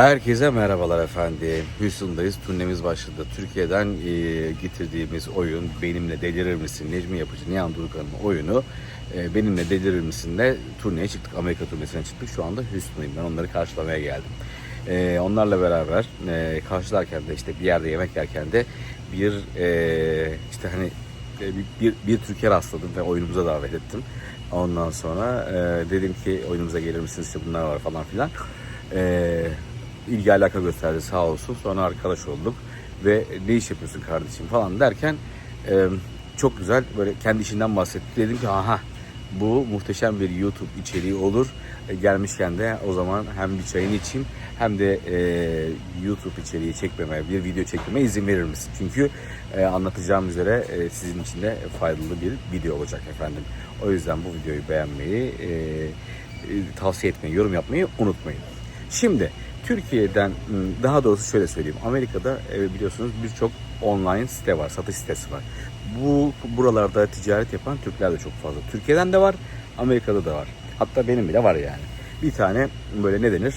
Herkese merhabalar efendim. Houston'dayız. Turnemiz başladı. Türkiye'den e, getirdiğimiz oyun Benimle Delirir Misin? Necmi Yapıcı, Nihan Durkan'ın oyunu e, Benimle Delirir Misin'le turneye çıktık. Amerika turnesine çıktık. Şu anda Houston'dayım. Ben onları karşılamaya geldim. E, onlarla beraber e, karşılarken de işte bir yerde yemek yerken de bir e, işte hani e, bir, bir, bir Türkiye rastladım ve oyunumuza davet ettim. Ondan sonra e, dedim ki oyunumuza gelir misiniz? İşte bunlar var falan filan. E, ilgi alaka gösterdi sağ olsun. Sonra arkadaş olduk ve ne iş yapıyorsun kardeşim falan derken e, çok güzel böyle kendi işinden bahsetti. Dedim ki aha bu muhteşem bir YouTube içeriği olur. E, gelmişken de o zaman hem bir çayını içeyim hem de e, YouTube içeriği çekmeme, bir video çekmeme izin verir misin? Çünkü e, anlatacağım üzere e, sizin için de faydalı bir video olacak efendim. O yüzden bu videoyu beğenmeyi, e, e, tavsiye etmeyi, yorum yapmayı unutmayın. Şimdi Türkiye'den daha doğrusu şöyle söyleyeyim. Amerika'da e, biliyorsunuz birçok online site var, satış sitesi var. Bu buralarda ticaret yapan Türkler de çok fazla. Türkiye'den de var, Amerika'da da var. Hatta benim bile var yani. Bir tane böyle ne denir?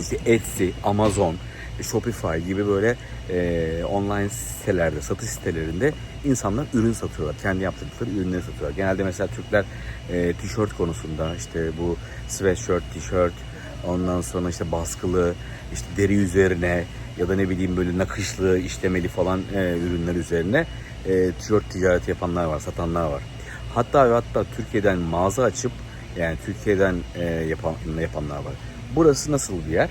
İşte Etsy, Amazon, Shopify gibi böyle e, online sitelerde, satış sitelerinde insanlar ürün satıyorlar. Kendi yaptıkları ürünleri satıyorlar. Genelde mesela Türkler e, tişört konusunda işte bu sweatshirt, tişört, ondan sonra işte baskılı, işte deri üzerine ya da ne bileyim böyle nakışlı, işlemeli falan e, ürünler üzerine e, tişört ticareti yapanlar var, satanlar var. Hatta ve hatta Türkiye'den mağaza açıp yani Türkiye'den e, yapan, yapanlar var. Burası nasıl bir yer?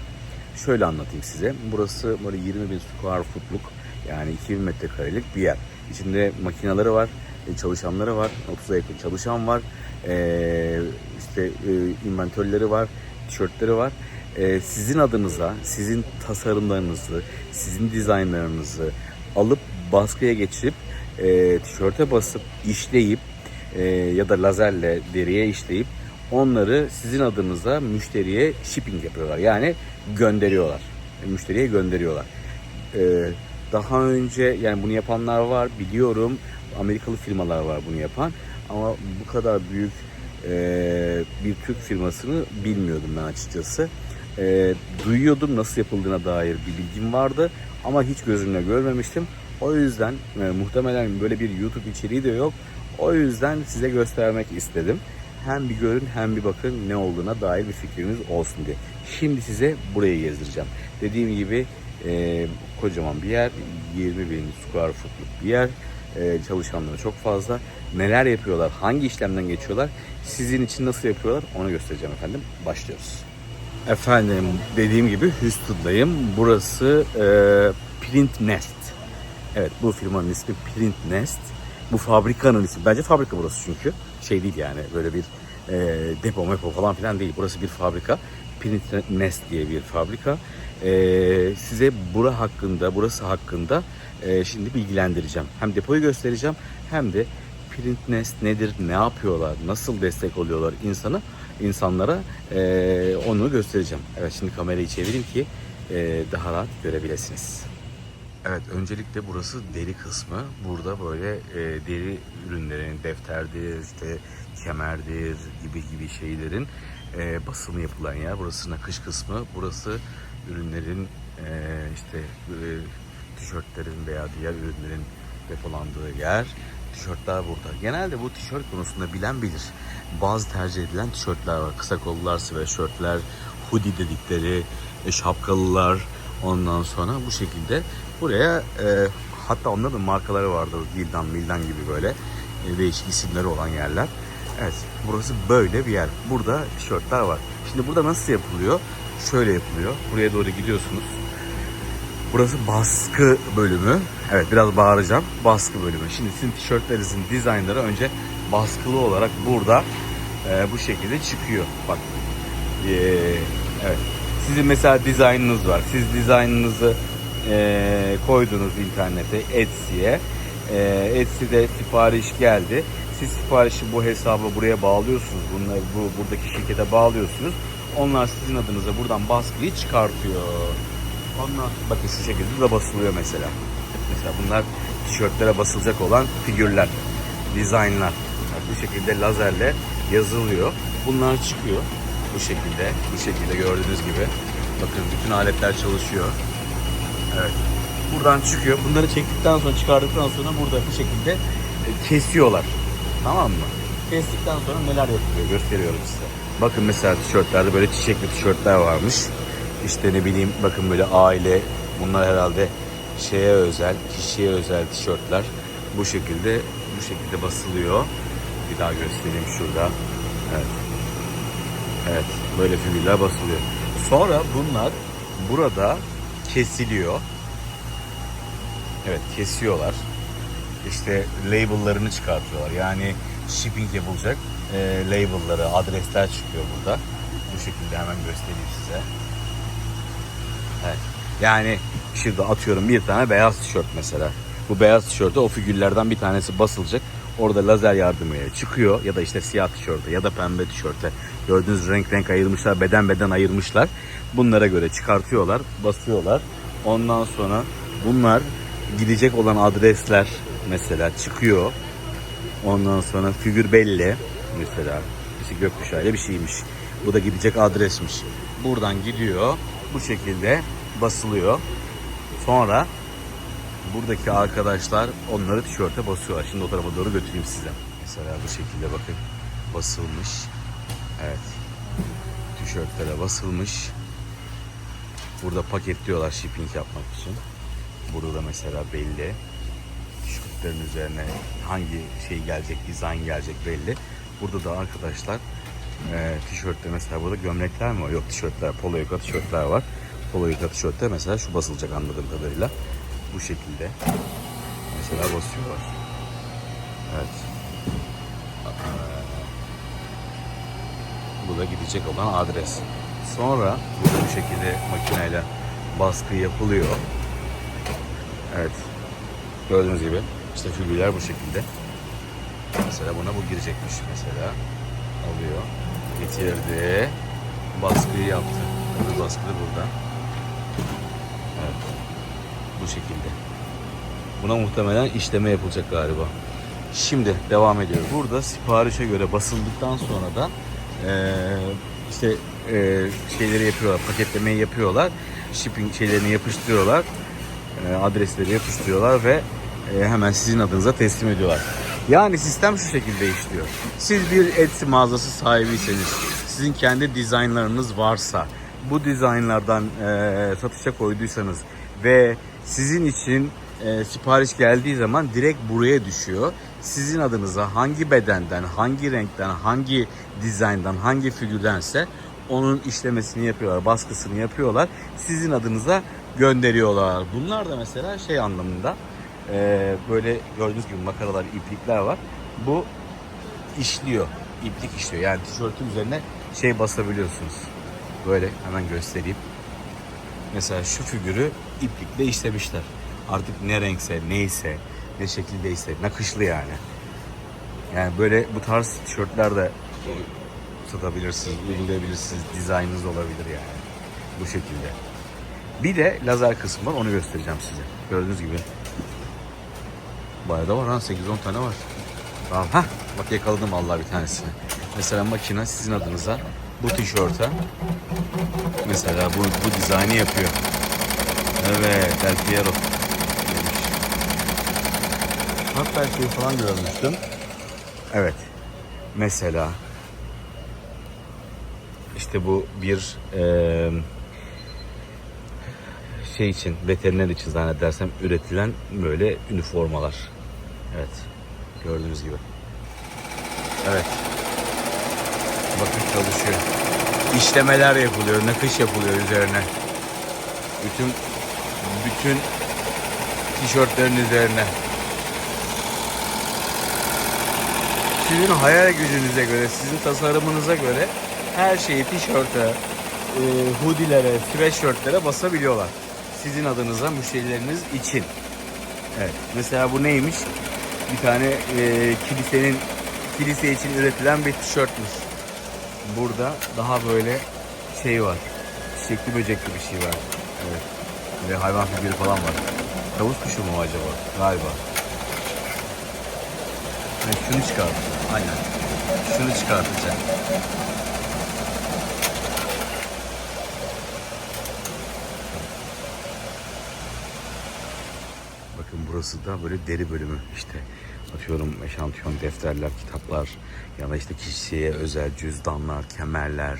Şöyle anlatayım size. Burası böyle 20 bin square foot'luk yani 2000 metrekarelik bir yer. İçinde makineleri var, e, çalışanları var, 30'a yakın çalışan var, e, işte e, inventörleri var, tişörtleri var. E, sizin adınıza, sizin tasarımlarınızı, sizin dizaynlarınızı alıp baskıya geçirip e, tişörte basıp işleyip e, ya da lazerle deriye işleyip onları sizin adınıza müşteriye shipping yapıyorlar. Yani gönderiyorlar. Müşteriye gönderiyorlar. E, daha önce yani bunu yapanlar var biliyorum. Amerikalı firmalar var bunu yapan. Ama bu kadar büyük e, bir Türk firmasını bilmiyordum ben açıkçası. E, duyuyordum nasıl yapıldığına dair bir bilgim vardı. Ama hiç gözümle görmemiştim. O yüzden e, muhtemelen böyle bir YouTube içeriği de yok. O yüzden size göstermek istedim. Hem bir görün hem bir bakın ne olduğuna dair bir fikriniz olsun diye. Şimdi size burayı gezdireceğim. Dediğim gibi e, kocaman bir yer. 20 bin square foot'luk bir yer. E, çalışanları çok fazla. Neler yapıyorlar, hangi işlemden geçiyorlar, sizin için nasıl yapıyorlar onu göstereceğim efendim. Başlıyoruz. Efendim dediğim gibi Houston'dayım. Burası e, Print Nest. Evet bu firmanın ismi Print Nest. Bu fabrikanın ismi. Bence fabrika burası çünkü. Şey değil yani böyle bir e, depo mepo falan filan değil. Burası bir fabrika. Print Nest diye bir fabrika. E, size bura hakkında, burası hakkında e, şimdi bilgilendireceğim. Hem depoyu göstereceğim hem de Print Nest nedir, ne yapıyorlar, nasıl destek oluyorlar insana, insanlara e, onu göstereceğim. Evet şimdi kamerayı çevireyim ki e, daha rahat görebilirsiniz. Evet, öncelikle burası deri kısmı. Burada böyle e, deri ürünlerin, defterdir, işte kemerdir gibi gibi şeylerin e, basımı yapılan yer. Burası nakış kısmı. Burası ürünlerin e, işte e, tişörtlerin veya diğer ürünlerin depolandığı yer. Tişörtler burada. Genelde bu tişört konusunda bilen bilir. Bazı tercih edilen tişörtler var. Kısa kollular, sweatshirtler, hoodie dedikleri, e, şapkalılar. Ondan sonra bu şekilde buraya e, hatta onların markaları vardır. Dildan, Mildan gibi böyle e, değişik isimleri olan yerler. Evet burası böyle bir yer. Burada tişörtler var. Şimdi burada nasıl yapılıyor? Şöyle yapılıyor. Buraya doğru gidiyorsunuz. Burası baskı bölümü. Evet biraz bağıracağım. Baskı bölümü. Şimdi sizin tişörtlerinizin dizaynları önce baskılı olarak burada e, bu şekilde çıkıyor. Bak. E, evet. Sizin mesela dizaynınız var. Siz dizaynınızı e, koydunuz internete Etsy'ye. E, Etsy'de sipariş geldi. Siz siparişi bu hesaba buraya bağlıyorsunuz. Bunları bu buradaki şirkete bağlıyorsunuz. Onlar sizin adınıza buradan baskıyı çıkartıyor. Ondan bakın şu şekilde de basılıyor mesela. Mesela bunlar tişörtlere basılacak olan figürler, dizaynlar. Bu şekilde lazerle yazılıyor. Bunlar çıkıyor bu şekilde, bu şekilde gördüğünüz gibi. Bakın bütün aletler çalışıyor. Evet. Buradan çıkıyor. Bunları çektikten sonra çıkardıktan sonra burada bu şekilde e, kesiyorlar. Tamam mı? Kestikten sonra neler yapılıyor gösteriyorum size. Bakın mesela tişörtlerde böyle çiçekli tişörtler varmış. İşte ne bileyim bakın böyle aile bunlar herhalde şeye özel, kişiye özel tişörtler. Bu şekilde bu şekilde basılıyor. Bir daha göstereyim şurada. Evet. Evet, böyle figürler basılıyor. Sonra bunlar burada kesiliyor. Evet, kesiyorlar. İşte label'larını çıkartıyorlar. Yani shipping yapılacak e, label'ları, adresler çıkıyor burada. Bu şekilde hemen göstereyim size. Yani şurada atıyorum bir tane beyaz tişört mesela. Bu beyaz tişörte o figürlerden bir tanesi basılacak. Orada lazer yardımıyla çıkıyor ya da işte siyah tişörte ya da pembe tişörte. Gördüğünüz renk renk ayırmışlar, beden beden ayırmışlar. Bunlara göre çıkartıyorlar, basıyorlar. Ondan sonra bunlar gidecek olan adresler mesela çıkıyor. Ondan sonra figür belli. Mesela işte gökkuşağıyla bir şeymiş. Bu da gidecek adresmiş. Buradan gidiyor. Bu şekilde basılıyor. Sonra buradaki arkadaşlar onları tişörte basıyorlar. Şimdi o tarafa doğru götüreyim size. Mesela bu şekilde bakın basılmış. Evet. Tişörtlere basılmış. Burada paketliyorlar shipping yapmak için. Burada da mesela belli. Tişörtlerin üzerine hangi şey gelecek, dizayn gelecek belli. Burada da arkadaşlar e, tişörtte mesela burada gömlekler mi var? Yok tişörtler, polo yaka tişörtler var. Polo yaka tişörtte mesela şu basılacak anladığım kadarıyla. Bu şekilde. Mesela basıyorlar. Evet. Bu da gidecek olan adres. Sonra bu şekilde makineyle baskı yapılıyor. Evet. Gördüğünüz gibi işte figürler bu şekilde. Mesela buna bu girecekmiş mesela. Alıyor. Getirdi. Baskıyı yaptı. Baskı da burada. Bu şekilde. Buna muhtemelen işleme yapılacak galiba. Şimdi devam ediyoruz. Burada siparişe göre basıldıktan sonra da eee, işte eee, şeyleri yapıyorlar, paketlemeyi yapıyorlar. Shipping şeylerini yapıştırıyorlar. Eee, adresleri yapıştırıyorlar ve eee, hemen sizin adınıza teslim ediyorlar. Yani sistem şu şekilde işliyor. Siz bir Etsy mağazası sahibiyseniz, sizin kendi dizaynlarınız varsa, bu dizaynlardan eee, satışa koyduysanız ve sizin için e, sipariş geldiği zaman direkt buraya düşüyor. Sizin adınıza hangi bedenden, hangi renkten, hangi dizayndan, hangi figürdense onun işlemesini yapıyorlar, baskısını yapıyorlar. Sizin adınıza gönderiyorlar. Bunlar da mesela şey anlamında e, böyle gördüğünüz gibi makaralar, iplikler var. Bu işliyor, iplik işliyor. Yani tişörtün üzerine şey basabiliyorsunuz. Böyle hemen göstereyim. Mesela şu figürü iplikle işlemişler. Artık ne renkse, neyse, ne şekildeyse, nakışlı yani. Yani böyle bu tarz tişörtler de satabilirsiniz, uygulayabilirsiniz. Dizaynınız olabilir yani. Bu şekilde. Bir de lazer kısmı var, onu göstereceğim size. Gördüğünüz gibi. Bayağı da var ha, 8-10 tane var. Tamam, hah, bak yakaladım vallahi bir tanesini. Mesela makine sizin adınıza bu tişörte mesela bu, bu dizaynı yapıyor. Evet, Del Piero demiş. Hatta şey falan görmüştüm. Evet. Mesela işte bu bir eee, şey için, veteriner için zannedersem üretilen böyle üniformalar. Evet. Gördüğünüz gibi. Evet. Bakın çalışıyor. İşlemeler yapılıyor, nakış yapılıyor üzerine. Bütün bütün tişörtlerin üzerine. Sizin hayal gücünüze göre, sizin tasarımınıza göre her şeyi tişörte, e, hoodilere, sweatshirtlere basabiliyorlar. Sizin adınıza müşterileriniz için. Evet. Mesela bu neymiş? Bir tane e, kilisenin kilise için üretilen bir tişörtmüş. Burada daha böyle şey var. Çiçekli böcekli bir şey var. Evet. Ve hayvan figürü falan var. Tavus kuşu mu acaba? Galiba. Evet, şunu çıkart. Aynen. Şunu çıkartacağım. Bakın burası da böyle deri bölümü işte atıyorum eşantiyon defterler, kitaplar ya da işte kişiye özel cüzdanlar, kemerler.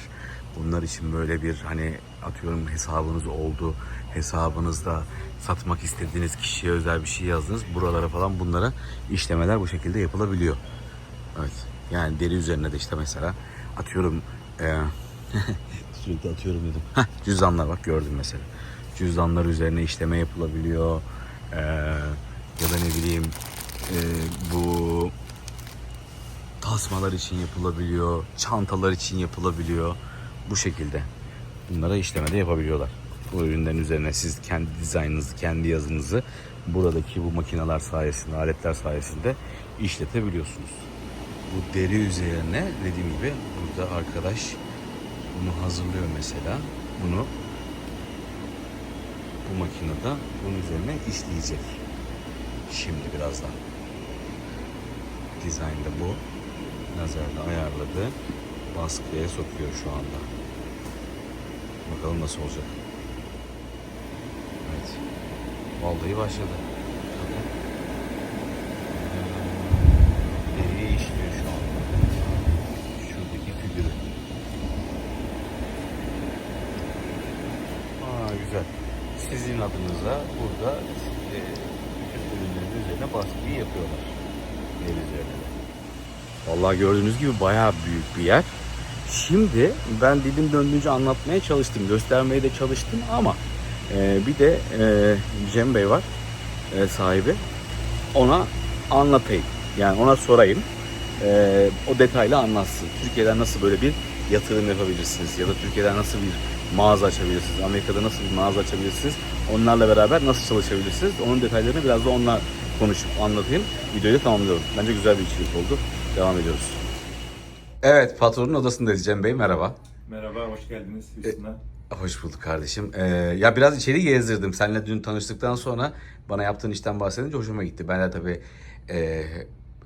Bunlar için böyle bir hani atıyorum hesabınız oldu. Hesabınızda satmak istediğiniz kişiye özel bir şey yazdınız. Buralara falan bunlara işlemeler bu şekilde yapılabiliyor. Evet. Yani deri üzerine de işte mesela atıyorum eee sürekli atıyorum dedim. Heh, cüzdanlar bak gördüm mesela. Cüzdanlar üzerine işleme yapılabiliyor. Eee, ya da ne bileyim eee, bu tasmalar için yapılabiliyor. Çantalar için yapılabiliyor. Bu şekilde. Bunlara işleme de yapabiliyorlar. Bu ürünlerin üzerine siz kendi dizaynınızı, kendi yazınızı buradaki bu makineler sayesinde, aletler sayesinde işletebiliyorsunuz. Bu deri üzerine dediğim gibi burada arkadaş bunu hazırlıyor mesela. Bunu bu makinede bunun üzerine işleyecek. Şimdi birazdan. Dizayn da bu. Lazerle ayarladı. Baskıya sokuyor şu anda. Bakalım nasıl olacak. Evet. Vallahi başladı. Deriye işliyor şu anda. Şuradaki figürü. Aa güzel. Sizin adınıza burada e, bütün ürünlerin üzerine baskıyı yapıyorlar. Deri üzerine. Vallahi gördüğünüz gibi bayağı büyük bir yer. Şimdi ben dilim döndüğünce anlatmaya çalıştım, göstermeye de çalıştım ama e, bir de e, Cem Bey var e, sahibi. Ona anlatayım. Yani ona sorayım. E, o detaylı anlatsın. Türkiye'den nasıl böyle bir yatırım yapabilirsiniz ya da Türkiye'den nasıl bir mağaza açabilirsiniz, Amerika'da nasıl bir mağaza açabilirsiniz, onlarla beraber nasıl çalışabilirsiniz, onun detaylarını biraz da onunla konuşup anlatayım. Videoyu da tamamlıyorum. Bence güzel bir içerik oldu. Devam ediyoruz. Evet, patronun odasındayız Cem Bey. Merhaba. Merhaba, hoş geldiniz Hüsnü. Hoş bulduk kardeşim. Ee, ya biraz içeri gezdirdim. Seninle dün tanıştıktan sonra bana yaptığın işten bahsedince hoşuma gitti. Ben de tabii e,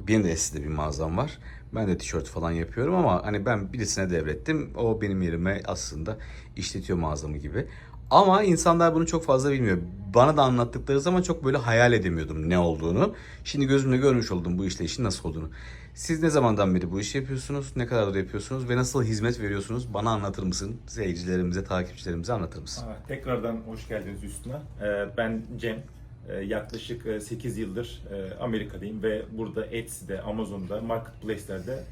benim de Essi'de bir mağazam var. Ben de tişört falan yapıyorum ama hani ben birisine devrettim. O benim yerime aslında işletiyor mağazamı gibi. Ama insanlar bunu çok fazla bilmiyor. Bana da anlattıkları zaman çok böyle hayal edemiyordum ne olduğunu. Şimdi gözümle görmüş oldum bu işleyişin nasıl olduğunu. Siz ne zamandan beri bu işi yapıyorsunuz? Ne kadardır yapıyorsunuz? Ve nasıl hizmet veriyorsunuz? Bana anlatır mısın? Seyircilerimize, takipçilerimize anlatır mısın? Aa, Tekrardan hoş geldiniz Hüsnü. Ee, Ben Cem. Ee, Yaklaşık e, 8 yıldır e, Amerika'dayım ve burada Etsy'de, Amazon'da, marketplace'lerde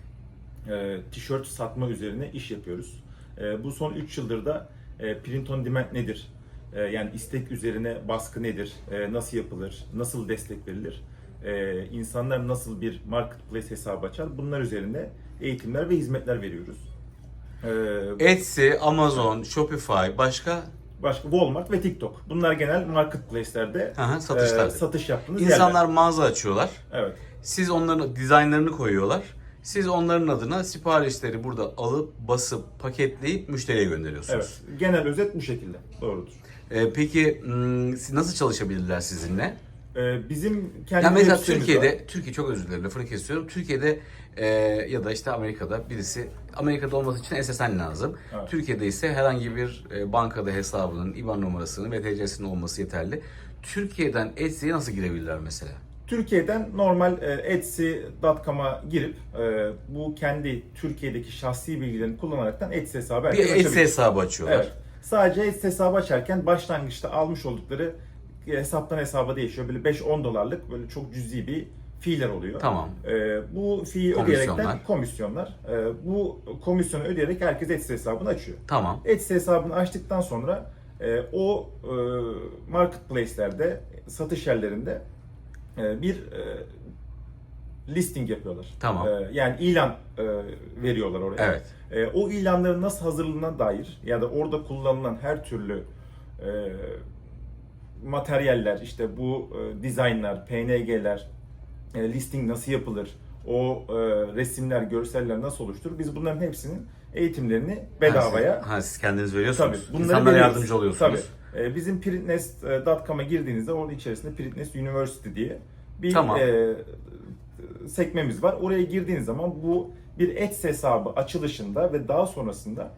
e, tişört satma üzerine iş yapıyoruz. E, Bu son 3 yıldır da e, print on demand nedir? E, Yani istek üzerine baskı nedir? E, Nasıl yapılır? Nasıl destek verilir? E, İnsanlar nasıl bir marketplace hesabı açar? Bunlar üzerine eğitimler ve hizmetler veriyoruz. E, Etsy, Amazon, Shopify, başka Başka Walmart ve TikTok. Bunlar genel marketplace'lerde Aha, satışlar. e, satış yaptığınız insanlar yerler. mağaza açıyorlar. Evet. Siz onların dizaynlarını koyuyorlar. Siz onların adına siparişleri burada alıp basıp paketleyip müşteriye gönderiyorsunuz. Evet. Genel özet bu şekilde. Doğrudur. Ee, peki hmm, nasıl çalışabilirler sizinle? E, bizim kendi Ya mesela Türkiye'de, var. Türkiye çok özür dilerim lafını kesiyorum. Türkiye'de e, ya da işte Amerika'da birisi, Amerika'da olması için SSN lazım. Evet. Türkiye'de ise herhangi bir e, bankada hesabının IBAN numarasının ve TC'sinin olması yeterli. Türkiye'den Etsy'ye nasıl girebilirler mesela? Türkiye'den normal e, Etsy.com'a girip e, bu kendi Türkiye'deki şahsi bilgilerini kullanaraktan Etsy hesabı Bir herkes Etsy hesabı açıyorlar. Evet. Sadece Etsy hesabı açarken başlangıçta almış oldukları e, hesaptan hesaba değişiyor. Böyle 5-10 dolarlık böyle çok cüzi bir fiiller oluyor. Tamam. Ee, bu fiyi ödeyerekten komisyonlar. Ee, bu komisyonu ödeyerek herkes Etsy hesabını açıyor. Tamam. Etsy hesabını açtıktan sonra e, o e, marketplace'lerde, satış yerlerinde e, bir e, listing yapıyorlar. Tamam. E, yani ilan e, veriyorlar oraya. Evet. E, o ilanların nasıl hazırlandığına dair ya da orada kullanılan her türlü e, materyaller, işte bu e, dizaynlar, PNG'ler, e, listing nasıl yapılır, o e, resimler, görseller nasıl oluşturur? Biz bunların hepsinin eğitimlerini bedavaya Ha, siz, ha, siz kendiniz Tabii. veriyorsunuz. Bunları İnsanlara veriyoruz. yardımcı oluyorsunuz. Tabii. Ee, bizim printnest.com'a girdiğinizde orada içerisinde Printnest University diye bir Tamam. e, sekmemiz var. Oraya girdiğiniz zaman bu bir Etsy hesabı açılışında ve daha sonrasında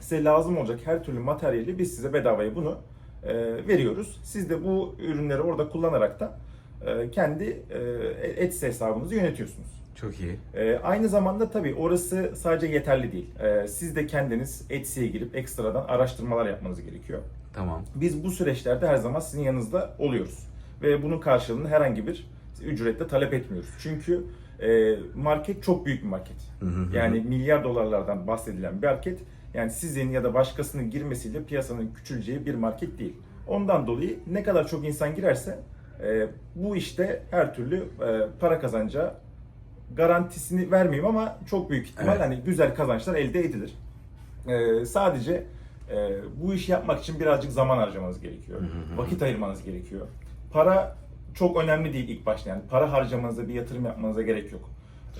size lazım olacak her türlü materyali biz size bedavaya bunu e, veriyoruz. Siz de bu ürünleri orada kullanarak da e, kendi e, Etsy hesabınızı yönetiyorsunuz. Çok iyi. E, aynı zamanda tabii orası sadece yeterli değil. E, siz de kendiniz Etsy'ye girip ekstradan araştırmalar yapmanız gerekiyor. Tamam. Biz bu süreçlerde her zaman sizin yanınızda oluyoruz. Ve bunun karşılığında herhangi bir ücretle talep etmiyoruz. Çünkü e, market çok büyük bir market. Yani milyar dolarlardan bahsedilen bir market. Yani sizin ya da başkasının girmesiyle piyasanın küçüleceği bir market değil. Ondan dolayı ne kadar çok insan girerse e, bu işte her türlü e, para kazanacağı garantisini vermeyeyim ama çok büyük ihtimal Evet. hani güzel kazançlar elde edilir. E, sadece e, bu işi yapmak için birazcık zaman harcamanız gerekiyor. Vakit ayırmanız gerekiyor. Para çok önemli değil ilk başta yani para harcamanıza bir yatırım yapmanıza gerek yok.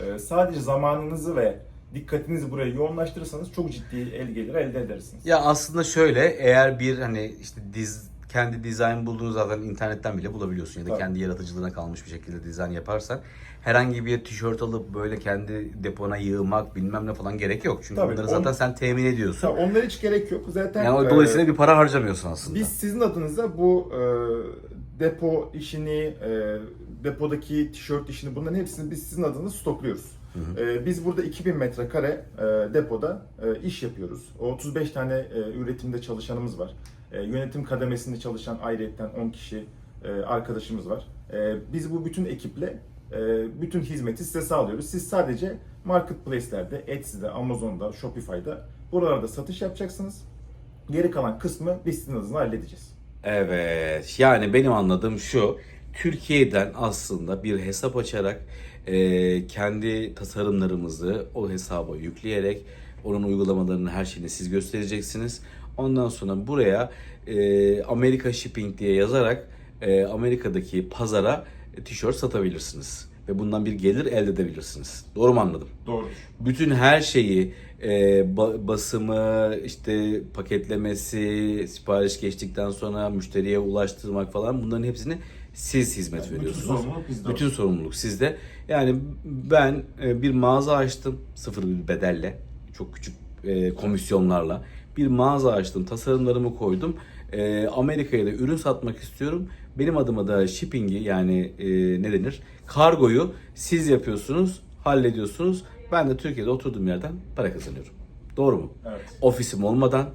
E, sadece zamanınızı ve dikkatinizi buraya yoğunlaştırırsanız çok ciddi el gelir elde edersiniz. Ya aslında şöyle eğer bir hani işte diz kendi dizayn bulduğunu zaten internetten bile bulabiliyorsun ya da Tabii. kendi yaratıcılığına kalmış bir şekilde dizayn yaparsan herhangi bir tişört alıp böyle kendi depona yığmak bilmem ne falan gerek yok. Çünkü Tabii, onları on- zaten sen temin ediyorsun. Tabii Onlara hiç gerek yok. Zaten Yani e, dolayısıyla bir para harcamıyorsun aslında. Biz sizin adınıza bu e, depo işini, e, depodaki tişört işini bunların hepsini biz sizin adınıza stokluyoruz. E, biz burada 2000 metrekare e, depoda e, iş yapıyoruz. O 35 tane e, üretimde çalışanımız var. E, yönetim kademesinde çalışan ayrıyetten 10 kişi e, arkadaşımız var. E, biz bu bütün ekiple bütün hizmeti size sağlıyoruz. Siz sadece marketplace'lerde, Etsy'de, Amazon'da, Shopify'da buralarda satış yapacaksınız. Geri kalan kısmı biz sizin adınıza halledeceğiz. Evet. Yani benim anladığım şu. Türkiye'den aslında bir hesap açarak e, kendi tasarımlarımızı o hesaba yükleyerek onun uygulamalarını her şeyini siz göstereceksiniz. Ondan sonra buraya e, Amerika Shipping diye yazarak e, Amerika'daki pazara e, tişört satabilirsiniz. Ve bundan bir gelir elde edebilirsiniz. Doğru mu anladım? Doğrudur. bütün her şeyi e, ba- basımı, işte paketlemesi, sipariş geçtikten sonra müşteriye ulaştırmak falan bunların hepsini siz hizmet bütün veriyorsunuz. sorumluluk bizde Bütün sorumluluk sizde. Yani ben e, bir mağaza açtım sıfır bir bedelle, çok küçük e, komisyonlarla. Bir mağaza açtım, tasarımlarımı koydum. E, Amerika'ya da ürün satmak istiyorum. Benim adıma da shipping'i yani e, ne denir? Kargoyu siz yapıyorsunuz, hallediyorsunuz. Ben de Türkiye'de oturduğum yerden para kazanıyorum. Doğru mu? Evet. Ofisim olmadan,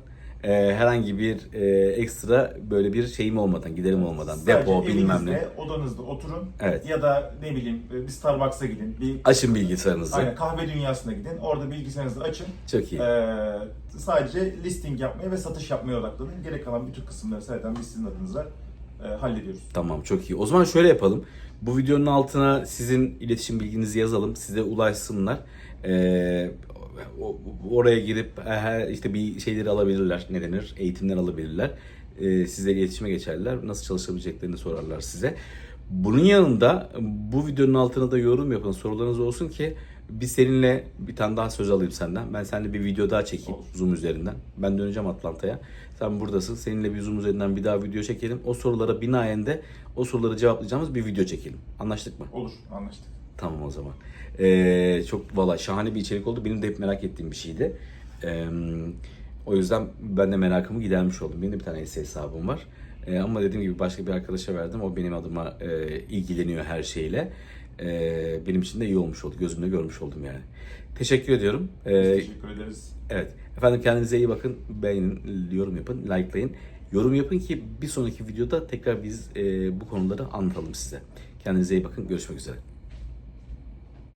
e, herhangi bir e, ekstra böyle bir şeyim olmadan, giderim olmadan, Sadece depo bilmem ne. evinizde, odanızda oturun. Evet. Ya da ne bileyim bir Starbucks'a gidin. Bir Açın bilgisayarınızı. Aynen kahve dünyasına gidin. Orada bilgisayarınızı açın. Çok iyi. Ee, sadece listing yapmaya ve satış yapmaya odaklanın. Gerek kalan bütün kısımları zaten biz sizin adınıza e, hallediyoruz. Tamam çok iyi. O zaman şöyle yapalım. Bu videonun altına sizin iletişim bilginizi yazalım. Size ulaşsınlar. Ee, oraya girip işte bir şeyleri alabilirler. Ne denir? Eğitimler alabilirler. Ee, sizle iletişime geçerler. Nasıl çalışabileceklerini sorarlar size. Bunun yanında bu videonun altına da yorum yapın. Sorularınız olsun ki biz seninle bir tane daha söz alayım senden. Ben seninle bir video daha çekeyim Olur. Zoom üzerinden. Ben döneceğim Atlanta'ya. Sen buradasın. Seninle bir Zoom üzerinden bir daha video çekelim. O sorulara binaen de o soruları cevaplayacağımız bir video çekelim. Anlaştık mı? Olur, anlaştık. Tamam o zaman. Ee, çok valla şahane bir içerik oldu. Benim de hep merak ettiğim bir şeydi. Ee, o yüzden ben de merakımı gidermiş oldum. Benim de bir tane Etsy hesabım var. Ee, ama dediğim gibi başka bir arkadaşa verdim. O benim adıma e, ilgileniyor her şeyle. Ee, benim için de iyi olmuş oldu. Gözümle görmüş oldum yani. Teşekkür ediyorum. Ee, teşekkür ederiz. Evet. Efendim kendinize iyi bakın. Beğenin, yorum yapın, likelayın. Yorum yapın ki bir sonraki videoda tekrar biz e, bu konuları anlatalım size. Kendinize iyi bakın. Görüşmek üzere.